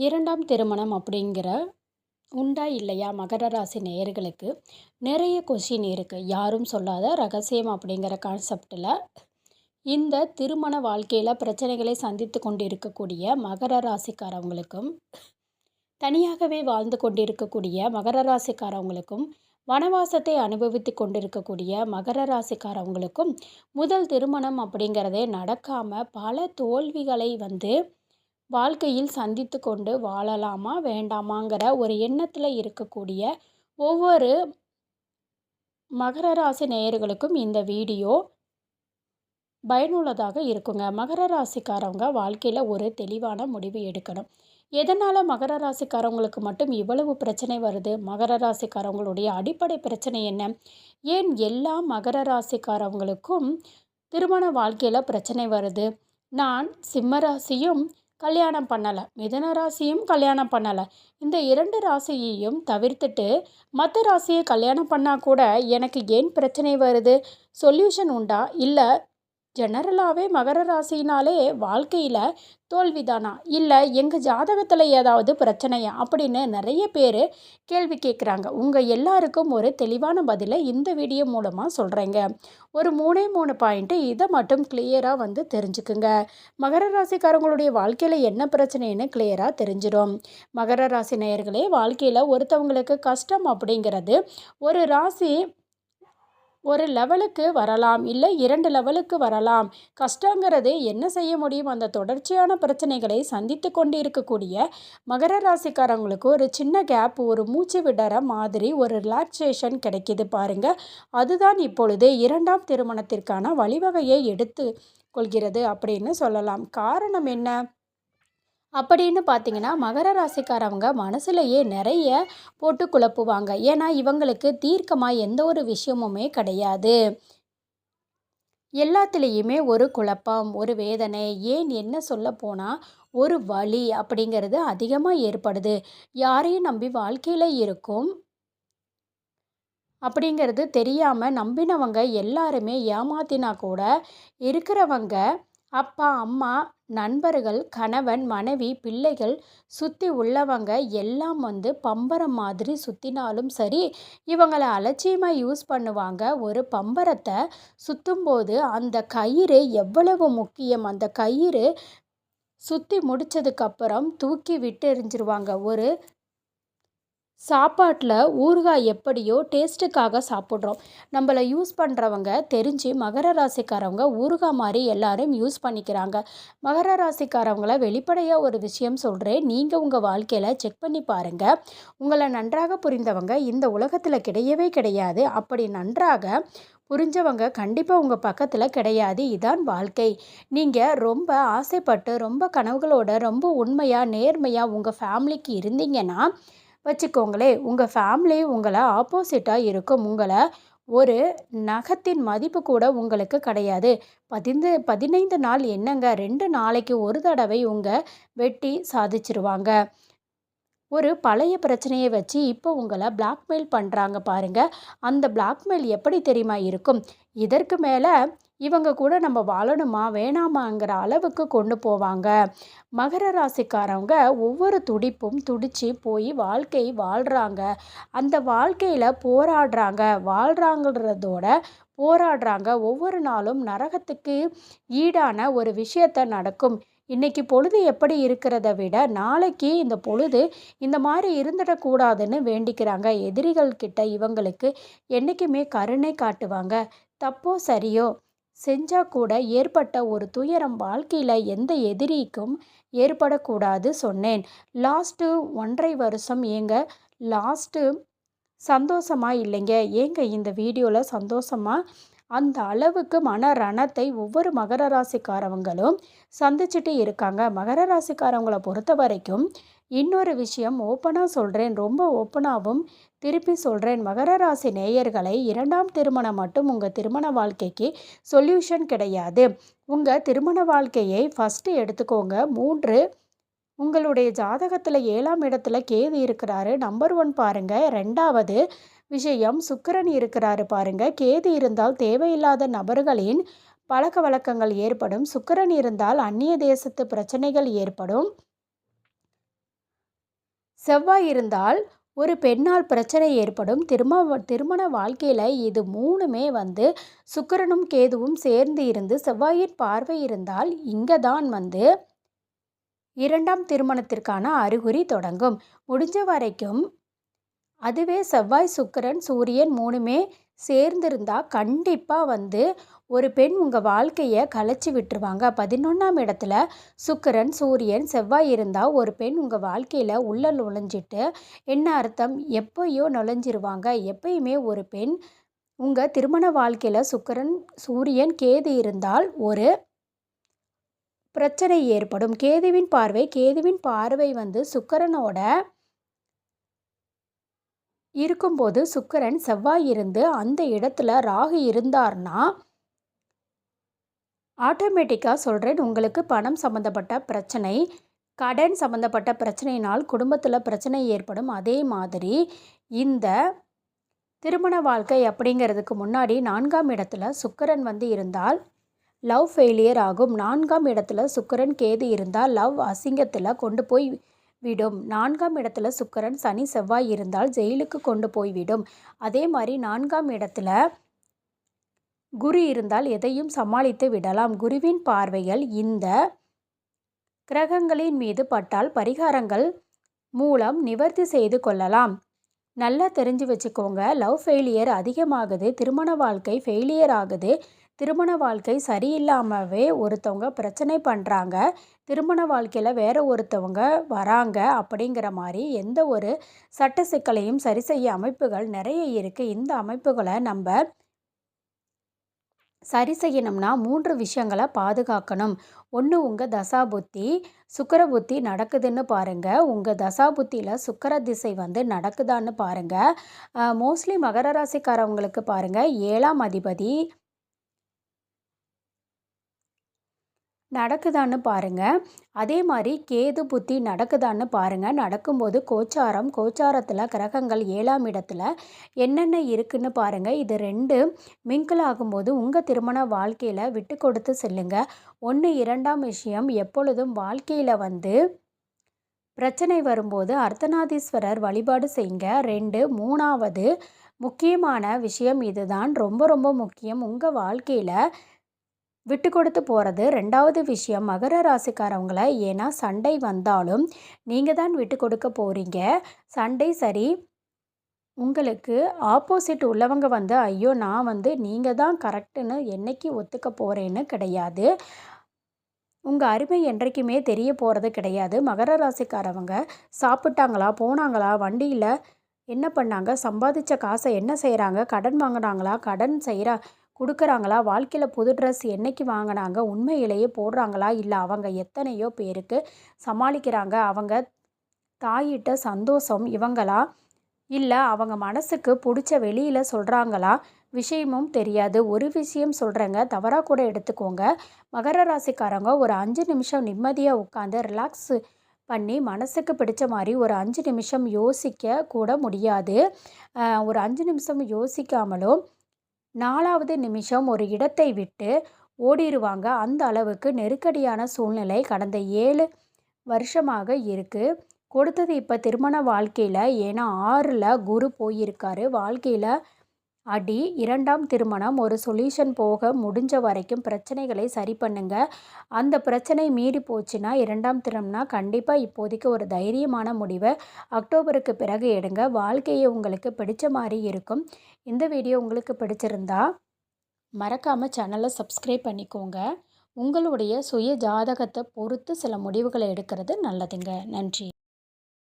இரண்டாம் திருமணம் அப்படிங்கிற உண்டா இல்லையா மகர ராசி நேயர்களுக்கு? நிறைய கொஷின் இருக்குது யாரும் சொல்லாத ரகசியம் அப்படிங்கிற கான்செப்டில் இந்த திருமண வாழ்க்கையில் பிரச்சனைகளை சந்தித்து கொண்டு இருக்கக்கூடிய மகர ராசிக்காரவங்களுக்கும் தனியாகவே வாழ்ந்து கொண்டிருக்கக்கூடிய மகர ராசிக்காரவங்களுக்கும் வனவாசத்தை அனுபவித்து கொண்டிருக்கக்கூடிய மகர ராசிக்காரவங்களுக்கும் முதல் திருமணம் அப்படிங்கிறதே நடக்காமல் பல தோல்விகளை வந்து வாழ்க்கையில் சந்தித்து கொண்டு வாழலாமா வேண்டாமாங்கிற ஒரு எண்ணத்தில் இருக்கக்கூடிய ஒவ்வொரு மகர ராசி நேயர்களுக்கும் இந்த வீடியோ பயனுள்ளதாக இருக்குங்க. மகர ராசிக்காரவங்க வாழ்க்கையில் ஒரு தெளிவான முடிவு எடுக்கணும். எதனால் மகர ராசிக்காரவங்களுக்கு மட்டும் இவ்வளவு பிரச்சனை வருது? மகர ராசிக்காரவங்களுடைய அடிப்படை பிரச்சனை என்ன? ஏன் எல்லா மகர ராசிக்காரவங்களுக்கும் திருமண வாழ்க்கையில் பிரச்சனை வருது? நான் சிம்ம ராசியும் கல்யாணம் பண்ணலை. மிதன ராசியும் கல்யாணம் பண்ணலை. இந்த இரண்டு ராசியையும் தவிர்த்துட்டு மற்ற ராசியை கல்யாணம் பண்ணால் கூட எனக்கு ஏன் பிரச்சனை வருது? சொல்யூஷன் உண்டா? இல்லை ஜெனரலாகவே மகர ராசினாலே வாழ்க்கையில் தோல்விதானா? இல்லை எங்கள் ஜாதகத்தில் ஏதாவது பிரச்சனையா? அப்படின்னு நிறைய பேர் கேள்வி கேட்குறாங்க உங்கள் எல்லாருக்கும் ஒரு தெளிவான பதிலை இந்த வீடியோ மூலமாக சொல்கிறேங்க ஒரு மூணே மூணு பாயிண்ட்டு இதை மட்டும் கிளியராக வந்து தெரிஞ்சுக்குங்க. மகர ராசிக்காரங்களுடைய வாழ்க்கையில் என்ன பிரச்சனைன்னு கிளியராக தெரிஞ்சிடும். மகர ராசி நேயர்களே வாழ்க்கையில் ஒருத்தவங்களுக்கு கஷ்டம் அப்படிங்கிறது ஒரு ராசி ஒரு லெவலுக்கு வரலாம் இல்லை இரண்டு லெவலுக்கு வரலாம். கஷ்டங்கிறது என்ன செய்ய முடியும்? அந்த தொடர்ச்சியான பிரச்சனைகளை சந்தித்து கொண்டு இருக்கக்கூடிய மகர ராசிக்காரங்களுக்கு ஒரு சின்ன கேப் ஒரு மூச்சு விடற மாதிரி ஒரு ரிலாக்ஸேஷன் கிடைக்கிது பாருங்க. அதுதான் இப்பொழுது இரண்டாம் திருமணத்திற்கான வழிவகையை எடுத்து கொள்கிறது அப்படின்னு சொல்லலாம். காரணம் என்ன? அப்படின்னு பார்த்தீங்கன்னா மகர ராசிக்காரவங்க மனசுலையே நிறைய போட்டு குழப்புவாங்க. ஏன்னா இவங்களுக்கு தீர்க்கமாக எந்த ஒரு விஷயமுமே கிடையாது. எல்லாத்துலேயுமே ஒரு குழப்பம் ஒரு வேதனை ஏன் என்ன சொல்ல போனால் ஒரு வழி அப்படிங்கிறது அதிகமாக ஏற்படுது. யாரையும் நம்பி வாழ்க்கையில் இருக்கும் அப்படிங்கிறது தெரியாமல் நம்பினவங்க எல்லாருமே ஏமாத்தினா கூட இருக்கிறவங்க அப்பா அம்மா நண்பர்கள் கணவன் மனைவி பிள்ளைகள் சுற்றி உள்ளவங்க எல்லாம் வந்து பம்பரம் மாதிரி சுற்றினாலும் சரி இவங்களை அலட்சியமாக யூஸ் பண்ணுவாங்க. ஒரு பம்பரத்தை சுற்றும்போது அந்த கயிறு எவ்வளவு முக்கியம்? அந்த கயிறு சுற்றி முடித்ததுக்கப்புறம் தூக்கி விட்டு எறிஞ்சிருவாங்க ஒரு சாப்பாட்டில் ஊறுகாய் எப்படியோ டேஸ்ட்டுக்காக சாப்பிட்றோம். நம்மளை யூஸ் பண்ணுறவங்க தெரிஞ்சு மகர ராசிக்காரவங்க ஊறுகாய் மாதிரி எல்லாரும் யூஸ் பண்ணிக்கிறாங்க. மகர ராசிக்காரவங்கள வெளிப்படையாக ஒரு விஷயம் சொல்கிறேன் நீங்கள் உங்கள் வாழ்க்கையில் செக் பண்ணி பாருங்கள் உங்களை நன்றாக புரிந்தவங்க இந்த உலகத்தில் கிடையவே கிடையாது. அப்படி நன்றாக புரிஞ்சவங்க கண்டிப்பாக உங்கள் பக்கத்தில் கிடையாது. இதான் வாழ்க்கை. நீங்கள் ரொம்ப ஆசைப்பட்டு ரொம்ப கனவுகளோட ரொம்ப உண்மையாக நேர்மையாக உங்கள் ஃபேமிலிக்கு இருந்தீங்கன்னா வச்சுக்கோங்களேன் உங்கள் ஃபேமிலி உங்களை ஆப்போசிட்டாக இருக்கும். உங்களை ஒரு நகத்தின் மதிப்பு கூட உங்களுக்கு கிடையாது. பதிந்து பதினைந்து நாள் என்னங்க? ரெண்டு நாளைக்கு ஒரு தடவை உங்கள் வெட்டி சாதிச்சிருவாங்க. ஒரு பழைய பிரச்சனையை வச்சு இப்போ உங்களை பிளாக்மெயில் பண்ணுறாங்க பாருங்கள் அந்த பிளாக்மெயில் எப்படி தெரியுமா இருக்கும்? இதற்கு மேலே இவங்க கூட நம்ம வாழணுமா வேணாமாங்கிற அளவுக்கு கொண்டு போவாங்க. மகர ராசிக்காரவங்க ஒவ்வொரு துடிப்பும் துடிச்சு போய் வாழ்க்கை வாழ்கிறாங்க அந்த வாழ்க்கையில் போராடுறாங்க. வாழ்கிறாங்கிறதோட போராடுறாங்க. ஒவ்வொரு நாளும் நரகத்துக்கு ஈடான ஒரு விஷயத்த நடக்கும். இன்றைக்கி பொழுது எப்படி இருக்கிறத விட நாளைக்கு இந்த பொழுது இந்த மாதிரி இருந்துடக்கூடாதுன்னு வேண்டிக்கிறாங்க. எதிரிகள் கிட்ட இவங்களுக்கு என்றைக்குமே கருணை காட்டுவாங்க. தப்போ சரியோ செஞ்சால் கூட ஏற்பட்ட ஒரு துயரம் வாழ்க்கையில் எந்த எதிரிக்கும் ஏற்படக்கூடாது சொன்னேன். லாஸ்ட்டு ஒன்றரை வருஷம் ஏங்க லாஸ்ட்டு சந்தோஷமாக இல்லைங்க? ஏங்க இந்த வீடியோவில் சந்தோஷமாக அந்த அளவுக்கு மன ரணத்தை ஒவ்வொரு மகர ராசிக்காரவங்களும் சந்திச்சுட்டு இருக்காங்க. மகர ராசிக்காரவங்களை பொறுத்த வரைக்கும் இன்னொரு விஷயம் ஓப்பனாக சொல்கிறேன் ரொம்ப ஓப்பனாகவும் திருப்பி சொல்கிறேன் மகர ராசி நேயர்களை இரண்டாம் திருமணம் மட்டும் உங்கள் திருமண வாழ்க்கைக்கு சொல்யூஷன் கிடையாது. உங்கள் திருமண வாழ்க்கையை ஃபஸ்ட்டு எடுத்துக்கோங்க. மூன்று உங்களுடைய ஜாதகத்தில் ஏழாம் இடத்துல கேது இருக்கிறாரு. நம்பர் ஒன் பாருங்கள் ரெண்டாவது விஷயம் சுக்கரன் இருக்கிறாரு பாருங்கள் கேது இருந்தால் தேவையில்லாத நபர்களின் பழக்க வழக்கங்கள் ஏற்படும். சுக்கரன் இருந்தால் அந்நிய தேசத்து பிரச்சனைகள் ஏற்படும். செவ்வாய் இருந்தால் ஒரு பெண்ணால் பிரச்சனை ஏற்படும். திரும திருமண வாழ்க்கையில் இது மூணுமே வந்து சுக்கிரனும் கேதுவும் சேர்ந்து இருந்து செவ்வாயின் பார்வை இருந்தால் இங்கே தான் வந்து இரண்டாம் திருமணத்திற்கான அறிகுறி தொடங்கும். முடிஞ்ச வரைக்கும் அதுவே செவ்வாய் சுக்கிரன் சூரியன் மூணுமே சேர்ந்திருந்தால் கண்டிப்பாக வந்து ஒரு பெண் உங்கள் வாழ்க்கையை கலைச்சி விட்டுருவாங்க. பதினொன்றாம் இடத்துல சுக்கரன் சூரியன் செவ்வாய் இருந்தால் ஒரு பெண் உங்கள் வாழ்க்கையில் உள்ள நுழைஞ்சிட்டு என்ன அர்த்தம்? எப்போயோ நுழைஞ்சிருவாங்க. எப்பயுமே ஒரு பெண் உங்கள் திருமண வாழ்க்கையில் சுக்கரன் சூரியன் கேது இருந்தால் ஒரு பிரச்சனை ஏற்படும். கேதுவின் பார்வை கேதுவின் பார்வை வந்து சுக்கரனோட இருக்கும்போது சுக்கரன் செவ்வாய் இருந்து அந்த இடத்துல ராகு இருந்தார்னா ஆட்டோமேட்டிக்காக சொல்கிறேன் உங்களுக்கு பணம் சம்மந்தப்பட்ட பிரச்சனை கடன் சம்மந்தப்பட்ட பிரச்சனையினால் குடும்பத்தில் பிரச்சனை ஏற்படும். அதே மாதிரி இந்த திருமண வாழ்க்கை அப்படிங்கிறதுக்கு முன்னாடி நான்காம் இடத்துல சுக்கரன் வந்து இருந்தால் லவ் ஃபெயிலியர் ஆகும். நான்காம் இடத்துல சுக்கரன் கேது இருந்தால் லவ் அசிங்கத்தில் கொண்டு போய் விடும். நான்காம் இடத்துல சுக்கரன் சனி செவ்வாய் இருந்தால் ஜெயிலுக்கு கொண்டு போய்விடும். அதே மாதிரி நான்காம் இடத்துல குரு இருந்தால் எதையும் சமாளித்து விடலாம். குருவின் பார்வைகள் இந்த கிரகங்களின் மீது பட்டால் பரிகாரங்கள் மூலம் நிவர்த்தி செய்து கொள்ளலாம். நல்லா தெரிஞ்சு வச்சுக்கோங்க. லவ் ஃபெயிலியர் அதிகமாகுது. திருமண வாழ்க்கை ஃபெயிலியர் ஆகுது. திருமண வாழ்க்கை சரியில்லாமவே ஒருத்தவங்க பிரச்சனை பண்ணுறாங்க திருமண வாழ்க்கையில் வேற ஒருத்தவங்க வராங்க அப்படிங்கிற மாதிரி எந்த ஒரு சட்ட சிக்கலையும் சரி செய்ய அமைப்புகள் நிறைய இருக்குது இந்த அமைப்புகளை நம்ம சரி செய்யணும்னா மூன்று விஷயங்களை பாதுகாக்கணும். ஒன்று உங்கள் தசா புத்தி சுக்கர புத்தி நடக்குதுன்னு பாருங்கள் உங்கள் தசா புத்தியில் சுக்கர திசை வந்து நடக்குதான்னு பாருங்கள் மோஸ்ட்லி மகர ராசிக்காரவங்களுக்கு பாருங்கள் ஏழாம் அதிபதி நடக்குதான்னு பாருங்கள் அதே மாதிரி கேது புத்தி நடக்குதான்னு பாருங்கள் நடக்கும்போது கோச்சாரம் கோச்சாரத்தில் கிரகங்கள் ஏழாம் இடத்துல என்னென்ன இருக்குன்னு பாருங்கள் இது ரெண்டு மிங்கிள் ஆகும்போது உங்கள் திருமண வாழ்க்கையில் விட்டு கொடுத்து செல்லுங்க. ஒன்று இரண்டாம் விஷயம் எப்பொழுதும் வாழ்க்கையில் வந்து பிரச்சனை வரும்போது அர்த்தநாதீஸ்வரர் வழிபாடு செய்யுங்க. ரெண்டு மூணாவது முக்கியமான விஷயம் இதுதான். ரொம்ப ரொம்ப முக்கியம். உங்கள் வாழ்க்கையில் விட்டு கொடுத்து போகிறது ரெண்டாவது விஷயம் மகர ராசிக்காரவங்கள ஏன்னா சண்டை வந்தாலும் நீங்கள் தான் விட்டு கொடுக்க போகிறீங்க சண்டை சரி உங்களுக்கு ஆப்போசிட் உள்ளவங்க வந்து ஐயோ நான் வந்து நீங்கள் தான் கரெக்டுன்னு என்னைக்கு ஒத்துக்க போகிறேன்னு கிடையாது. உங்கள் அருமை என்றைக்குமே தெரிய போகிறது கிடையாது. மகர ராசிக்காரவங்க சாப்பிட்டாங்களா போனாங்களா வண்டியில் என்ன பண்ணாங்க? சம்பாதிச்ச காசை என்ன செய்கிறாங்க கடன் வாங்கினாங்களா? கடன் செய்கிறா கொடுக்குறாங்களா? வாழ்க்கையில் புது ட்ரெஸ் என்றைக்கு வாங்கினாங்க? உண்மையிலேயே போடுறாங்களா? இல்லை அவங்க எத்தனையோ பேருக்கு சமாளிக்கிறாங்க. அவங்க தாயிட்ட சந்தோஷம் இவங்களா? இல்லை அவங்க மனசுக்கு பிடிச்ச வெளியில் சொல்கிறாங்களா விஷயமும் தெரியாது. ஒரு விஷயம் சொல்கிறேங்க தவறாக கூட எடுத்துக்கோங்க. மகர ராசிக்காரங்க ஒரு அஞ்சு நிமிஷம் நிம்மதியாக உட்காந்து ரிலாக்ஸ் பண்ணி மனசுக்கு பிடிச்ச மாதிரி ஒரு அஞ்சு நிமிஷம் யோசிக்க கூட முடியாது. ஒரு அஞ்சு நிமிஷம் யோசிக்காமலும் நாலாவது நிமிஷம் ஒரு இடத்தை விட்டு ஓடிடுவாங்க அந்த அளவுக்கு நெருக்கடியான சூழ்நிலை கடந்த ஏழு வருஷமாக இருக்குது கொடுத்தது இப்போ திருமண வாழ்க்கையில் ஏன்னா ஆறில் குரு போயிருக்காரு. வாழ்க்கையில் அடி இரண்டாம் திருமணம் ஒரு சொல்யூஷன் போக முடிஞ்ச வரைக்கும் பிரச்சனைகளை சரி பண்ணுங்க. அந்த பிரச்சனை மீறி போச்சுன்னா இரண்டாம் திருமணம்னா கண்டிப்பாக இப்போதைக்கு ஒரு தைரியமான முடிவை அக்டோபருக்கு பிறகு எடுங்க. வாழ்க்கையை உங்களுக்கு பிடிச்ச மாதிரி இருக்கும். இந்த வீடியோ உங்களுக்கு பிடிச்சிருந்தா மறக்காமல் சேனலை சப்ஸ்கிரைப் பண்ணிக்கோங்க. உங்களுடைய சுய ஜாதகத்தை பொறுத்து சில முடிவுகளை எடுக்கிறது நல்லதுங்க. நன்றி.